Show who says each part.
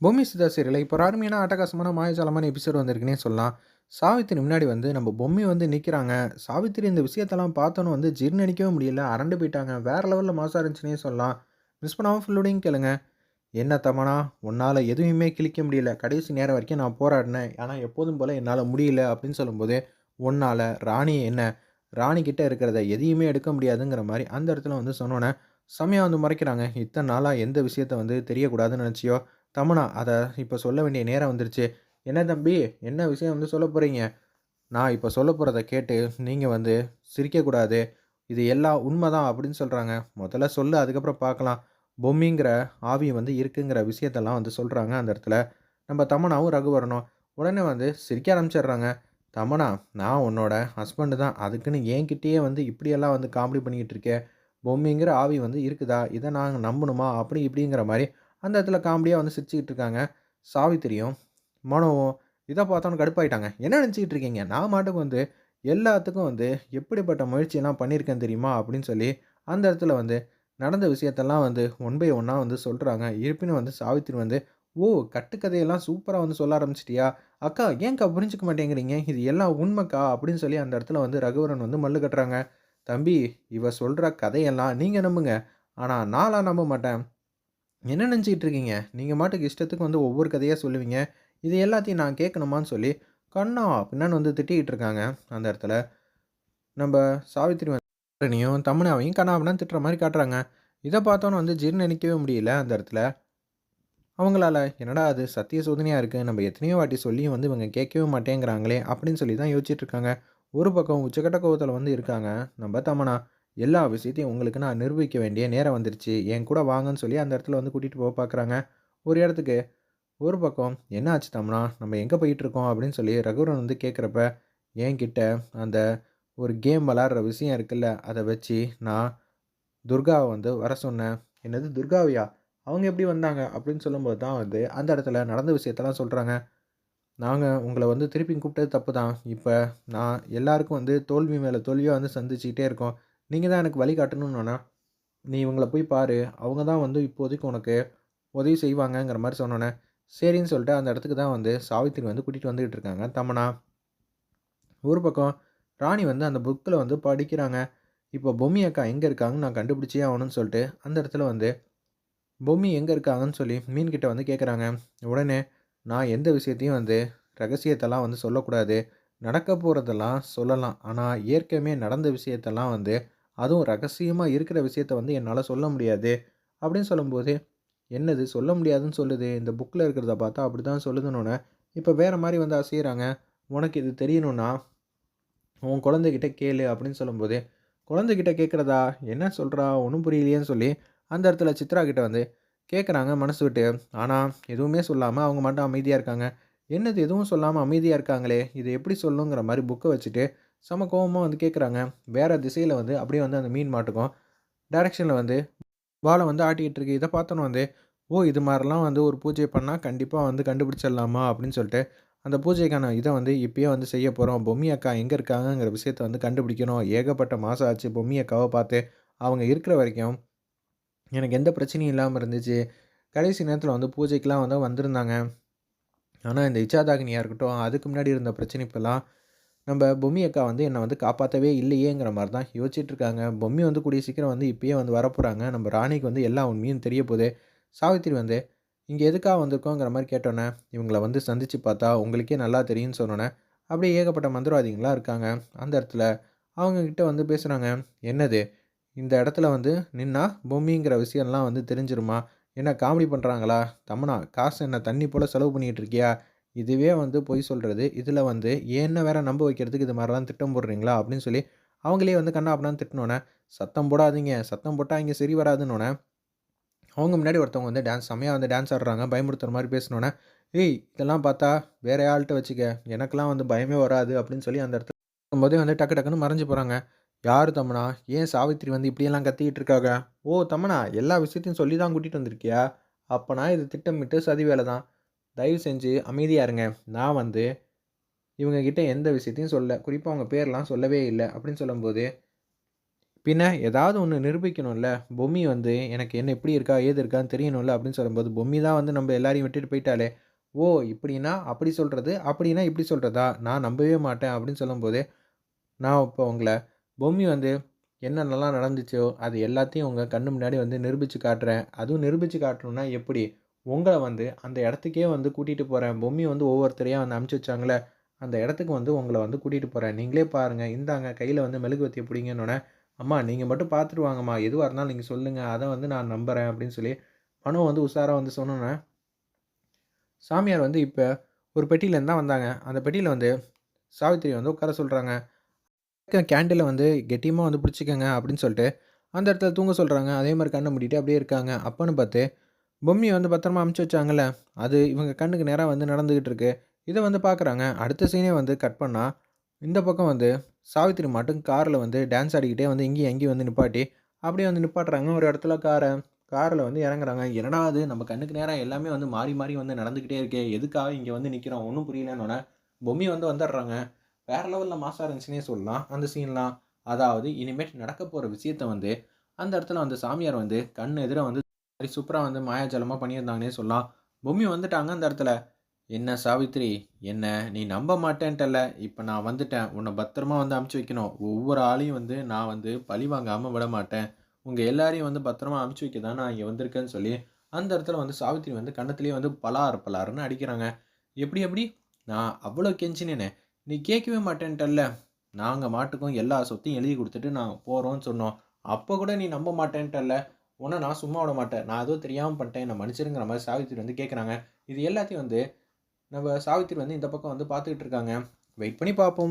Speaker 1: பூமி சிதா சீரியல் இப்போ ஒரு அருமையான அட்டகாசமான மாயஜாலமான எபிசோட் வந்திருக்குன்னே சொல்லலாம். சாவித்திரி முன்னாடி வந்து நம்ம பொம்மி வந்து நிற்கிறாங்க சாவித்திரி இந்த விஷயத்தெல்லாம் பார்த்தோன்னு வந்து ஜீர்ணிக்கவே முடியல. அரண்டு போயிட்டாங்க. வேறு லெவலில் மாசம் இருந்துச்சுன்னே சொல்லலாம். மிஸ் பண்ணாமல் ஃபுல்லோடையும் கேளுங்க. என்ன தமனா? உன்னால் எதுவுமே கிழிக்க முடியல. கடைசி நேரம் வரைக்கும் நான் போராடினேன். ஆனால் எப்போதும் போல் என்னால் முடியல அப்படின்னு சொல்லும்போது உன்னால் ராணி என்ன? ராணி கிட்டே இருக்கிறத எதையுமே எடுக்க முடியாதுங்கிற மாதிரி அந்த இடத்துல வந்து சொன்னோன்னே செம்மையாக வந்து மறைக்கிறாங்க. இத்தனை நாளாக எந்த விஷயத்த வந்து தெரியக்கூடாதுன்னு நினச்சியோ தமனா அதை இப்போ சொல்ல வேண்டிய நேரம் வந்துருச்சு. என்ன தம்பி என்ன விஷயம் வந்து சொல்ல போகிறீங்க நான் இப்போ சொல்ல போகிறத கேட்டு நீங்கள் வந்து சிரிக்கக்கூடாது இது எல்லாம் உண்மை தான் அப்படின்னு சொல்கிறாங்க முதல்ல சொல்லு அதுக்கப்புறம் பார்க்கலாம். பொம்மிங்கிற ஆவி வந்து இருக்குங்கிற விஷயத்தெல்லாம் வந்து சொல்கிறாங்க அந்த இடத்துல. நம்ம தமனாவும் ரகுவரணும் உடனே வந்து சிரிக்க ஆரம்பிச்சிடுறாங்க. தமனா நான் உன்னோட ஹஸ்பண்டு தான். அதுக்குன்னு என்கிட்டயே வந்து இப்படியெல்லாம் வந்து காமெடி பண்ணிக்கிட்டு இருக்கேன் பொம்மிங்கிற ஆவி வந்து இருக்குதா? இதை நாங்கள் நம்பணுமா? அப்படி இப்படிங்கிற மாதிரி அந்த இடத்துல காமெடியாக வந்து சிரிச்சுக்கிட்டு இருக்காங்க. சாவித்திரியும் மனோவும் இதை பார்த்தோன்னு கடுப்பாயிட்டாங்க. என்ன நினச்சிக்கிட்டு இருக்கீங்க? நான் மாட்டுக்கு வந்து எல்லாத்துக்கும் வந்து எப்படிப்பட்ட முயற்சியெல்லாம் பண்ணியிருக்கேன் தெரியுமா? அப்படின்னு சொல்லி அந்த இடத்துல வந்து நடந்த விஷயத்தெல்லாம் வந்து ஒன் பை ஒன்னாக வந்து சொல்கிறாங்க இருப்பினும் வந்து சாவித்திரி வந்து ஓ கட்டுக்கதையெல்லாம் சூப்பராக வந்து சொல்ல ஆரம்பிச்சிட்டியா? அக்கா ஏன்க்கா புரிஞ்சுக்க மாட்டேங்கிறீங்க? இது எல்லாம் உண்மைக்கா? அப்படின்னு சொல்லி அந்த இடத்துல வந்து ரகுவரன் வந்து மல்லு கட்டுறாங்க. தம்பி இவ சொல்கிற கதையெல்லாம் நீங்கள் நம்புங்க. ஆனால் நான்லாம் நம்ப மாட்டேன். என்ன நினச்சிக்கிட்டு இருக்கீங்க? நீங்கள் மாட்டுக்கு இஷ்டத்துக்கு வந்து ஒவ்வொரு கதையாக சொல்லுவீங்க. இது எல்லாத்தையும் நான் கேட்கணுமான்னு சொல்லி கண்ணா பின்னான்னு வந்து திட்டிக்கிட்டு இருக்காங்க அந்த இடத்துல. நம்ம சாவித்திரி வந்தனையும் தமிழாவையும் கண்ணாவினா திட்டுற மாதிரி காட்டுறாங்க. இதை பார்த்தோன்னு வந்து ஜீர்ணிக்கவே முடியல அந்த இடத்துல. அவங்களால என்னடா அது சத்திய சோதனையாக இருக்குது நம்ம எத்தனையோ வாட்டி சொல்லியும் வந்து இவங்க கேட்கவே மாட்டேங்கிறாங்களே அப்படின்னு சொல்லி தான் யோசிச்சுட்டு இருக்காங்க. ஒரு பக்கம் உச்சக்கட்ட கோவத்தில் வந்து இருக்காங்க நம்ம தமனா. எல்லா விஷயத்தையும் உங்களுக்கு நான் நிரூபிக்க வேண்டிய நேரம் வந்துருச்சு. என் கூட வாங்கன்னு சொல்லி அந்த இடத்துல வந்து கூட்டிகிட்டு போக பார்க்குறாங்க ஒரு இடத்துக்கு ஒரு பக்கம் என்ன ஆச்சு தம்னா? நம்ம எங்கே போயிட்டுருக்கோம்? அப்படின்னு சொல்லி ரகுவரன் வந்து கேட்குறப்ப என்கிட்ட அந்த ஒரு கேம் விளாட்ற விஷயம் இருக்குல்ல அதை வச்சு நான் துர்காவை வந்து வர சொன்னேன். என்னது துர்காவையா? அவங்க எப்படி வந்தாங்க? அப்படின்னு சொல்லும்போது தான் வந்து அந்த இடத்துல நடந்த விஷயத்தெல்லாம் சொல்கிறாங்க நாங்கள் உங்களை வந்து திருப்பி கூப்பிட்டது தப்பு தான். இப்போ நான் எல்லாருக்கும் வந்து தோல்வி மேலே தோல்வியாக வந்து சந்திச்சுக்கிட்டே இருக்கோம். நீங்கள் தான் எனக்கு வழி காட்டணும்னு நீ இவங்கள போய் பாரு. அவங்க தான் வந்து இப்போதைக்கு உனக்கு உதவி செய்வாங்கங்கிற மாதிரி சொன்னோன்னே சரின்னு சொல்லிட்டு அந்த இடத்துக்கு தான் வந்து சாவித்திரி வந்து கூட்டிகிட்டு வந்துக்கிட்டு இருக்காங்க. தமனா ஒரு பக்கம் ராணி வந்து அந்த புக்கில் வந்து படிக்கிறாங்க. இப்போ பொம்மி அக்கா எங்கே இருக்காங்கன்னு நான் கண்டுபிடிச்சே ஆகணும்னு சொல்லிட்டு அந்த இடத்துல வந்து பொம்மி எங்கே இருக்காங்கன்னு சொல்லி மீன்கிட்ட வந்து கேட்குறாங்க உடனே நான் எந்த விஷயத்தையும் வந்து ரகசியத்தெல்லாம் வந்து சொல்லக்கூடாது. நடக்க போகிறதெல்லாம் சொல்லலாம். ஆனால் ஏற்கனவே நடந்த விஷயத்தெல்லாம் வந்து அதுவும் ரகசியமாக இருக்கிற விஷயத்த வந்து என்னால் சொல்ல முடியாது அப்படின்னு சொல்லும்போது என்னது சொல்ல முடியாதுன்னு சொல்லுது இந்த புக்கில் இருக்கிறத பார்த்தா அப்படி தான் சொல்லுதுன்னு இப்போ வேறு மாதிரி வந்து அசைகிறாங்க உனக்கு இது தெரியணும்னா உன் குழந்தைகிட்ட கேளு அப்படின்னு சொல்லும்போது குழந்தைகிட்ட கேட்குறதா? என்ன சொல்கிறா ஒன்றும் புரியலையேன்னு சொல்லி அந்த இடத்துல சித்ரா கிட்ட வந்து கேட்குறாங்க மனசு விட்டு. ஆனால் எதுவுமே சொல்லாமல் அவங்க மட்டும் அமைதியாக இருக்காங்க. என்னது எதுவும் சொல்லாமல் அமைதியாக இருக்காங்களே? இது எப்படி சொல்லுங்கிற மாதிரி புக்கை வச்சுட்டு செம கோபமாக வந்து கேட்குறாங்க வேறு திசையில் வந்து அப்படியே வந்து அந்த மீன் மாட்டுக்கும் டைரெக்ஷனில் வந்து வாழை வந்து ஆட்டிக்கிட்டு இருக்கு. இதை பார்த்தோன்னு வந்து ஓ இது மாதிரிலாம் வந்து ஒரு பூஜை பண்ணால் கண்டிப்பாக வந்து கண்டுபிடிச்சிடலாமா? அப்படின்னு சொல்லிட்டு அந்த பூஜைக்கான இதை வந்து இப்போயே வந்து செய்ய போகிறோம் பொம்மி அக்கா எங்கே இருக்காங்கங்கிற விஷயத்த வந்து கண்டுபிடிக்கணும். ஏகப்பட்ட மாதம் ஆச்சு பொம்மி அக்காவை பார்த்து. அவங்க இருக்கிற வரைக்கும் எனக்கு எந்த பிரச்சனையும் இல்லாமல் இருந்துச்சு. கடைசி நேரத்தில் வந்து பூஜைக்கெலாம் வந்து வந்திருந்தாங்க. ஆனால் இந்த இச்சாதாகினியாக இருக்கட்டும் அதுக்கு முன்னாடி இருந்த பிரச்சனை இப்போல்லாம் நம்ம பொம்மி அக்கா வந்து என்னை வந்து காப்பாற்றவே இல்லையேங்கிற மாதிரி தான் யோசிச்சுட்டு இருக்காங்க பொம்மி வந்து கூடிய சீக்கிரம் வந்து இப்பயே வந்து வரப்போகிறாங்க நம்ம ராணிக்கு வந்து எல்லா உண்மையும் தெரிய போகுது சாவித்திரி வந்து இங்கே எதுக்காக வந்திருக்கோங்கிற மாதிரி கேட்டோன்னே இவங்களை வந்து சந்தித்து பார்த்தா உங்களுக்கே நல்லா தெரியும்னு சொன்னோன்னே அப்படியே ஏகப்பட்ட மந்திரவாதிகளாக இருக்காங்க. அந்த இடத்துல அவங்கக்கிட்ட வந்து பேசுகிறாங்க என்னது? இந்த இடத்துல வந்து நின்னா பொம்மிங்கிற விஷயம்லாம் வந்து தெரிஞ்சிருமா? என்ன காமெடி பண்ணுறாங்களா தமனா காசு என்ன தண்ணி போல் செலவு பண்ணிகிட்டு இருக்கியா? இதுவே வந்து பொய் சொல்கிறது இதில் வந்து என்ன வேற நம்ப வைக்கிறதுக்கு இது மாதிரிலாம் திட்டம் போடுறீங்களா? அப்படின்னு சொல்லி அவங்களே வந்து கண்ணா அப்படின்னு திட்டினோன்னே சத்தம் போடாதீங்க. சத்தம் போட்டால் இங்கே சரி வராதுன்னொன்னே அவங்க முன்னாடி ஒருத்தவங்க வந்து டான்ஸ் செம்மையாக வந்து டான்ஸ் ஆடுறாங்க. பயமுறுத்துற மாதிரி பேசினோன்னே ஏய் இதெல்லாம் பார்த்தா வேற ஆள்கிட்ட வச்சுக்க. எனக்கெல்லாம் வந்து பயமே வராது. அப்படின்னு சொல்லி அந்த இடத்துல போதே வந்து டக்கு டக்குன்னு மறைஞ்சு போகிறாங்க யார் தமனா? ஏன் சாவித்திரி வந்து இப்படியெல்லாம் கத்திக்கிட்டு இருக்காங்க ஓ தமனா எல்லா விஷயத்தையும் சொல்லி தான் கூட்டிகிட்டு வந்திருக்கியா? அப்போனா இது திட்டமிட்டு சதி வேலை தான் தயவு செஞ்சு அமைதியாக இருங்க நான் வந்து இவங்கக்கிட்ட எந்த விஷயத்தையும் சொல்ல குறிப்பாக அவங்க பேர்லாம் சொல்லவே இல்லை அப்படின்னு சொல்லும்போது பின்ன ஏதாவது ஒன்று நிரூபிக்கணும்ல. பொம்மி வந்து எனக்கு என்ன எப்படி இருக்கா, ஏது இருக்கான்னு தெரியணும்ல அப்படின்னு சொல்லும்போது, பொம்மி தான் வந்து நம்ம எல்லாரையும் விட்டுட்டு போயிட்டாலே ஓ! இப்படின்னா அப்படி சொல்கிறது அப்படின்னா இப்படி சொல்கிறதா நான் நம்பவே மாட்டேன் அப்படின்னு சொல்லும்போது, நான் இப்போ உங்களை பொம்மி வந்து என்னென்னலாம் நடந்துச்சோ, அது எல்லாத்தையும் உங்கள் கண்ணு முன்னாடி வந்து நிரூபித்து காட்டுறேன். அதுவும் நிரூபித்து காட்டணும்னா எப்படி? உங்களை வந்து அந்த இடத்துக்கே வந்து கூட்டிகிட்டு போகிறேன் பொம்மி வந்து ஒவ்வொருத்தரையாக வந்து அமுச்சு வச்சாங்களே அந்த இடத்துக்கு வந்து உங்களை வந்து கூட்டிகிட்டு போகிறேன் நீங்களே பாருங்கள் இந்தாங்க கையில் வந்து மெழுகுவர்த்திய பிடிங்கன்னோனே, அம்மா நீங்கள் மட்டும் பார்த்துட்டு வாங்கம்மா. எதுவாக இருந்தாலும் நீங்கள் சொல்லுங்கள் அதை வந்து நான் நம்புகிறேன் அப்படின்னு சொல்லி, மனு வந்து உஷாராக வந்து சொன்னோனே, சாமியார் வந்து இப்போ ஒரு பெட்டியிலேருந்து தான் வந்தாங்க. அந்த பெட்டியில் வந்து சாவித்திரி வந்து உட்கார சொல்கிறாங்க கேண்டில வந்து கெட்டியமாக வந்து பிடிச்சிக்கங்க. அப்படின்னு சொல்லிட்டு, அந்த இடத்துல தூங்க சொல்கிறாங்க அதே மாதிரி கண்ணை மூடிட்டு அப்படியே இருக்காங்க. அப்போன்னு பார்த்து, பொம்மியை வந்து பத்திரமா அமுச்சு வச்சாங்கல்ல, அது இவங்க கண்ணுக்கு நேராக வந்து நடந்துக்கிட்டு இருக்கு. இதை வந்து பார்க்குறாங்க. அடுத்த சீனே வந்து கட் பண்ணால் இந்த பக்கம் வந்து சாவித்திரி மட்டும் காரில் வந்து டான்ஸ் ஆடிக்கிட்டே வந்து இங்கேயும் எங்கேயும் வந்து நிப்பாட்டி, அப்படியே வந்து நிப்பாட்டுறாங்க ஒரு இடத்துல காரை காரில் வந்து இறங்குறாங்க. என்னடா அது நம்ம கண்ணுக்கு நேராக எல்லாமே வந்து மாறி மாறி வந்து நடந்துக்கிட்டே இருக்கே! எதுக்காக இங்கே வந்து நிற்கிறோம் ஒன்றும் புரியலன்னொன்னே பொம்மி வந்து வந்துடுறாங்க. வேறு லெவலில் மாசாக இருந்துச்சுன்னே சொல்லலாம். அந்த சீன்லாம். அதாவது இனிமேட் நடக்க போகிற விஷயத்த வந்து, அந்த இடத்துல அந்த சாமியார் வந்து கண் எதிராக வந்து சூப்பரா வந்து மாயாஜாலமாக பண்ணியிருந்தாங்கன்னே சொல்லலாம். பொம்மி வந்துட்டாங்க அந்த இடத்துல. "என்ன சாவித்திரி, என்ன நீ நம்ப மாட்டேன்ட்டல்ல. இப்போ நான் வந்துட்டேன். உன்னை பத்திரமா வந்து அமுச்சு வைக்கணும். ஒவ்வொரு ஆளையும் வந்து நான் வந்து பழி வாங்காமல் விட மாட்டேன் உங்கள் எல்லாரையும் வந்து பத்திரமா அனுப்பிச்சு வைக்க தான் நான் இங்கே வந்திருக்கேன்னு" சொல்லி, அந்த இடத்துல வந்து சாவித்திரி வந்து கண்ணத்துலேயே வந்து பலார் பலாருன்னு அடிக்கிறாங்க. "எப்படி எப்படி? நான் அவ்வளோ கெஞ்சினேனே! நீ கேட்கவே மாட்டேன்ட்டல்ல. நாங்கள் மாட்டுக்கும் எல்லா சொத்தையும் எழுதி கொடுத்துட்டு நான் போகிறோன்னு சொன்னோம். அப்போ கூட நீ நம்ப மாட்டேன்ட்டல்ல. உன்னை நான் சும்மா விட மாட்டேன். நான் ஏதோ தெரியாமல் பண்ணிட்டேன். என்னை மன்னிச்சிடுங்கிற மாதிரி சாவித்திரி வந்து கேட்குறாங்க. இது எல்லாத்தையும் வந்து நம்ம சாவித்திரி வந்து இந்த பக்கம் வந்து பார்த்துக்கிட்டு இருக்காங்க. வெயிட் பண்ணி பார்ப்போம்.